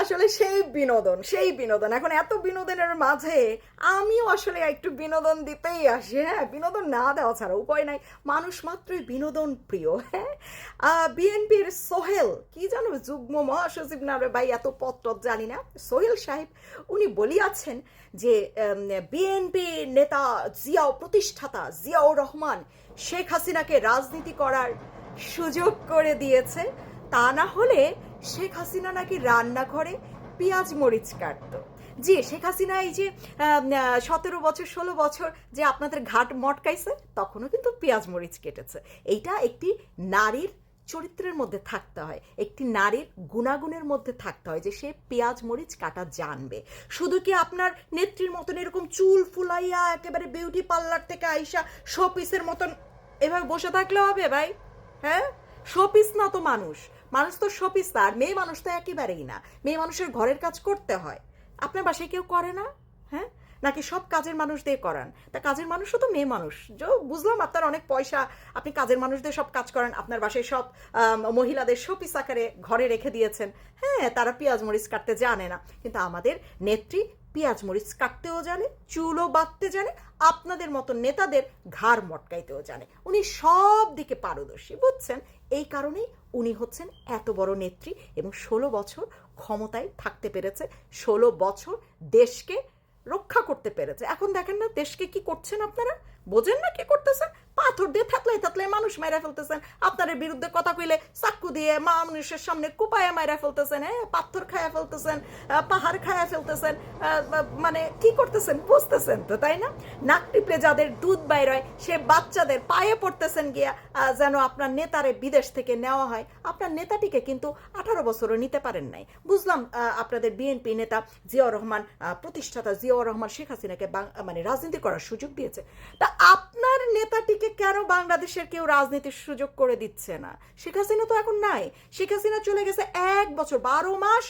আসলে সেই বিনোদন সেই বিনোদন। এখন এত বিনোদনের মাঝে আমিও আসলে একটু বিনোদন দিতেই আসি হ্যাঁ? বিনোদন না দেওয়া ছাড়া উপায় নাই। মানুষ মাত্রই বিনোদন প্রিয় হ্যাঁ? বিএনপির সোহেল, কি জানো যুগ্ম মহাসচিব না ভাই, এত পত্র জানি না। সোহেল সাহেব, উনি বলিয়াছেন যে বিএনপি নেতা জিয়াও প্রতিষ্ঠাতা জিয়াউর রহমান শেখ হাসিনাকে রাজনীতি করার সুযোগ করে দিয়েছে। তা না হলে শেখ হাসিনা নাকি রান্নাঘরে পেঁয়াজ মরিচ কাটতো? জি, শেখ হাসিনা এই যে সতেরো বছর, ষোলো বছর যে আপনাদের ঘাট মটকাইছে, তখনও কিন্তু পেঁয়াজ মরিচ কেটেছে। এইটা একটি নারীর চরিত্রের মধ্যে থাকতে হয়। একটি নারীর গুণাগুণের মধ্যে থাকতে হয় যে সে পেঁয়াজ মরিচ কাটা জানবে। শুধু কি আপনার নেত্রীর মতন এরকম চুল ফুলাইয়া একেবারে বিউটি পার্লার থেকে আইসা শোপিসের মতন এভাবে বসে থাকলে হবে ভাই? হ্যাঁ? শোপিস না তো মানুষ। মানুষ তো শোপিস আর মেয়ে মানুষ তো একেবারেই না। মেয়ে মানুষের ঘরের কাজ করতে হয়। আপনার বাসায় কেউ করে না? হ্যাঁ? নাকি সব কাজের মানুষ দিয়ে করান? তা কাজের মানুষও তো মেয়ে মানুষ। যে, বুঝলাম আপনার অনেক পয়সা। আপনি কাজের মানুষদের সব কাজ করেন। আপনার বাসায় সব মহিলাদের শোপিস আকারে ঘরে রেখে দিয়েছেন। হ্যাঁ তারা পেঁয়াজ মরিচ কাটতে জানে না। কিন্তু আমাদের নেত্রী পেঁয়াজ মরিচ কাটতেও জানে, চুলও বাঁধতে জানে, আপনাদের মতো নেতাদের ঘাড় মটকাইতেও জানে। উনি সব দিকে পারদর্শী, বুঝছেন? এই কারণেই উনি হচ্ছেন এত বড় নেত্রী এবং ষোলো বছর ক্ষমতায় থাকতে পেরেছে। ষোলো বছর দেশকে রক্ষা করতে পেরেছে। এখন দেখেন না দেশকে কি করছেন আপনারা? বোঝেন না কি করতেছেন? পাথর দিয়ে থাকলাই থাকলে মানুষ মেরে ফেলতেছেন। আপনাদের বিরুদ্ধে কথা কইলে চাক্কু দিয়ে মানুষের সামনে কুপায়া মাইরা ফেলতেছেন হ্যাঁ? পাথর খায়া ফেলতেছেন পাহাড় খায়া ফেলতেছেন মানে কি করতেছেন? বুঝতেছেন তো, তাই না? নাক টিপে যাদের দুধ বাইর হয়, সে বাচ্চাদের পায়ে পড়তেছেন গিয়া যেন আপনার নেতারে বিদেশ থেকে নেওয়া হয়। আপনার নেতাটিকে কিন্তু আঠারো বছরও নিতে পারেন নাই। বুঝলাম আপনাদের বিএনপি নেতা জিয়াউর রহমান প্রতিষ্ঠাতা জিয়াউর রহমান শেখ হাসিনাকে মানে রাজনীতি করার সুযোগ দিয়েছে। তা আপনার নেতাটিকে কেন বাংলাদেশের কেউ রাজনীতির সুযোগ করে দিচ্ছে না? শেখ হাসিনা তো এখন নাই। শেখ হাসিনা চলে গেছে এক বছর, বারো মাস।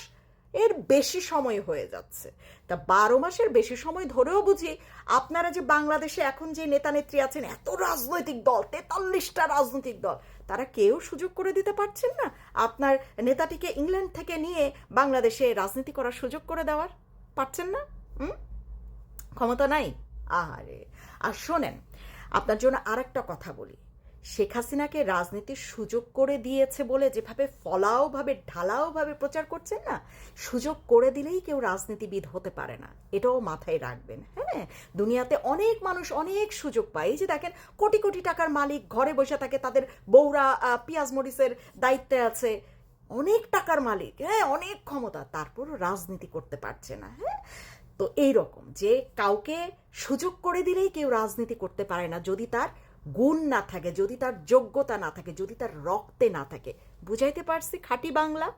এর বেশি সময় হয়ে যাচ্ছে। তা বারো মাসের বেশি সময় ধরেও বুঝি আপনারা যে বাংলাদেশে এখন যে নেতা নেত্রী আছেন, এত রাজনৈতিক দল, তেতাল্লিশটা রাজনৈতিক দল, তারা কেউ সুযোগ করে দিতে পারছেন না আপনার নেতাটিকে ইংল্যান্ড থেকে নিয়ে বাংলাদেশে রাজনীতি করার সুযোগ করে দেওয়ার? পারছেন না? হুম? ক্ষমতা নাই? আরে আর শোনেন, আপনার জন্য আর একটা কথা বলি। শেখ হাসিনাকে রাজনীতির সুযোগ করে দিয়েছে বলে যেভাবে ফলাওভাবে, ঢালাওভাবে প্রচার করছেন না, সুযোগ করে দিলেই কেউ রাজনীতিবিদ হতে পারে না। এটাও মাথায় রাখবেন হ্যাঁ? দুনিয়াতে অনেক মানুষ অনেক সুযোগ পায়। এই যে দেখেন, কোটি কোটি টাকার মালিক ঘরে বসে থাকে, তাদের বৌরা পিয়াজ মরিচের দায়িত্বে আছে। অনেক টাকার মালিক হ্যাঁ অনেক ক্ষমতা, তারপরও রাজনীতি করতে পারছে না হ্যাঁ? তো এই রকম যে কাউকে সুযোগ করে দিলেই কেউ রাজনীতি করতে পারে না যদি তার গুণ না থাকে যদি তার যোগ্যতা না থাকে যদি তার রক্তে না থাকে। বুঝাইতে পারছি খাঁটি বাংলা?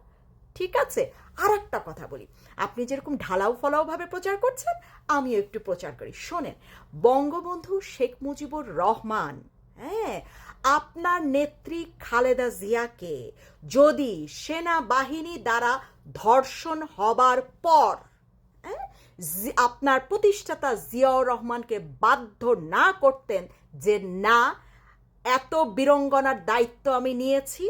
ঠিক আছে। আর একটা কথা বলি। আপনি যেরকম ঢালাও ফলাও ভাবে প্রচার করছেন আমিও একটু প্রচার করি। শোনেন বঙ্গবন্ধু শেখ মুজিবুর রহমান হ্যাঁ আপনার নেত্রী খালেদা জিয়াকে যদি সেনাবাহিনী দ্বারা ধর্ষণ হবার পর হ্যাঁ, আপনার প্রতিষ্ঠাতা জিয়াউর রহমানকে বাধ্য না করতেন যে, না, এত বীরঙ্গনার দায়িত্ব আমি নিয়েছি,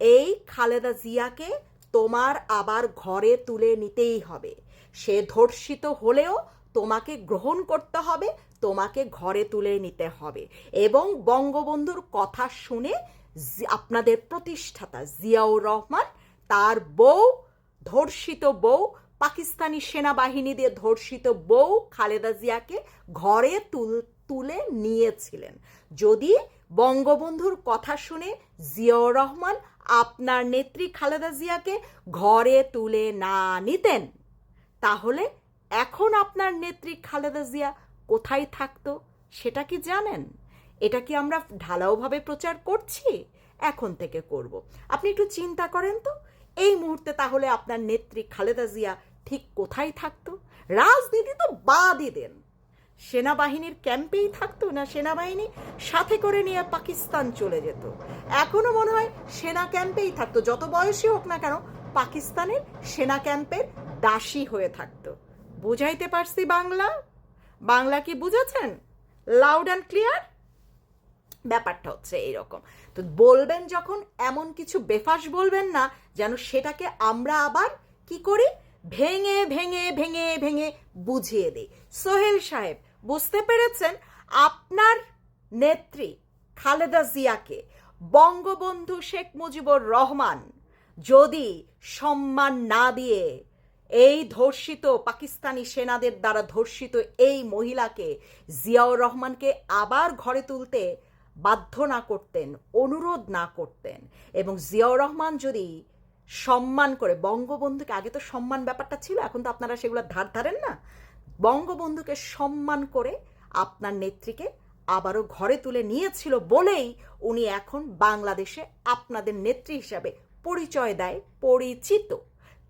এই খালেদা জিয়াকে তোমার আবার ঘরে তুলে নিতেই হবে। সে ধর্ষিত হলেও তোমাকে গ্রহণ করতে হবে, তোমাকে ঘরে তুলে নিতে হবে। এবং বঙ্গবন্ধুর কথা শুনে আপনাদের প্রতিষ্ঠাতা জিয়াউর রহমান, তার বউ, ধর্ষিত বউ পাকিস্তানি সেনাবাহিনী দিয়ে ধর্ষিত বউ খালেদা জিয়াকে ঘরে তুল, তুলে নিয়েছিলেন। যদি বঙ্গবন্ধুর কথা শুনে জিয়াউর রহমান আপনার নেত্রী খালেদা জিয়াকে ঘরে তুলে না নিতেন, তাহলে এখন আপনার নেত্রী খালেদা জিয়া কোথায় থাকতো সেটা কি জানেন? এটা কি আমরা ঢালাওভাবে প্রচার করছি? এখন থেকে করব। আপনি একটু চিন্তা করেন তো। এই মুহূর্তে তাহলে আপনার নেত্রী খালেদা জিয়া ঠিক কোথায় থাকতো? রাজনীতি তো বাদই দেন। সেনাবাহিনীর ক্যাম্পেই থাকতো না সেনাবাহিনী? সাথে করে নিয়ে পাকিস্তান চলে যেত। এখনও মনে হয় সেনা ক্যাম্পেই থাকতো। যত বয়সী হোক না কেন, পাকিস্তানের সেনা ক্যাম্পের দাসী হয়ে থাকতো। বুঝাইতে পারছি বাংলা? বাংলা কি বুঝেছেন? লাউড অ্যান্ড ক্লিয়ার ব্যাপারটা হচ্ছে এইরকম। তো বলবেন যখন এমন কিছু বেফাস বলবেন না, যেন সেটাকে আমরা আবার কি করি? ভেঙে ভেঙে ভেঙে ভেঙে বুঝিয়ে দিই। সোহেল সাহেব, বুঝতে পেরেছেন? আপনার নেত্রী খালেদা জিয়াকে বঙ্গবন্ধু শেখ মুজিবুর রহমান যদি সম্মান না দিয়ে এই ধর্ষিত পাকিস্তানি সেনাদের দ্বারা ধর্ষিত এই মহিলাকে জিয়াউর রহমানকে আবার ঘরে তুলতে বাধ্য না করতেন, অনুরোধ না করতেন এবং জিয়াউর রহমান যদি সম্মান করে, বঙ্গবন্ধুকে আগে তো সম্মান ব্যাপারটা ছিল, এখন তো আপনারা সেগুলো ধার ধারেন না। বঙ্গবন্ধুকে সম্মান করে আপনার নেত্রীকে আবারও ঘরে তুলে নিয়েছিল বলেই উনি এখন বাংলাদেশে আপনাদের নেত্রী হিসাবে পরিচয় দেয়, পরিচিত।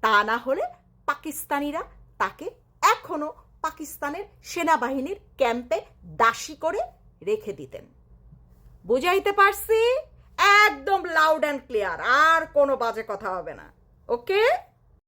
তা না হলে পাকিস্তানিরা তাকে এখনও পাকিস্তানের সেনাবাহিনীর ক্যাম্পে দাসী করে রেখে দিতেন। বুঝাইতে পারছি? একদম লাউড অ্যান্ড ক্লিয়ার আর কোনো বাজে কথা হবে না ওকে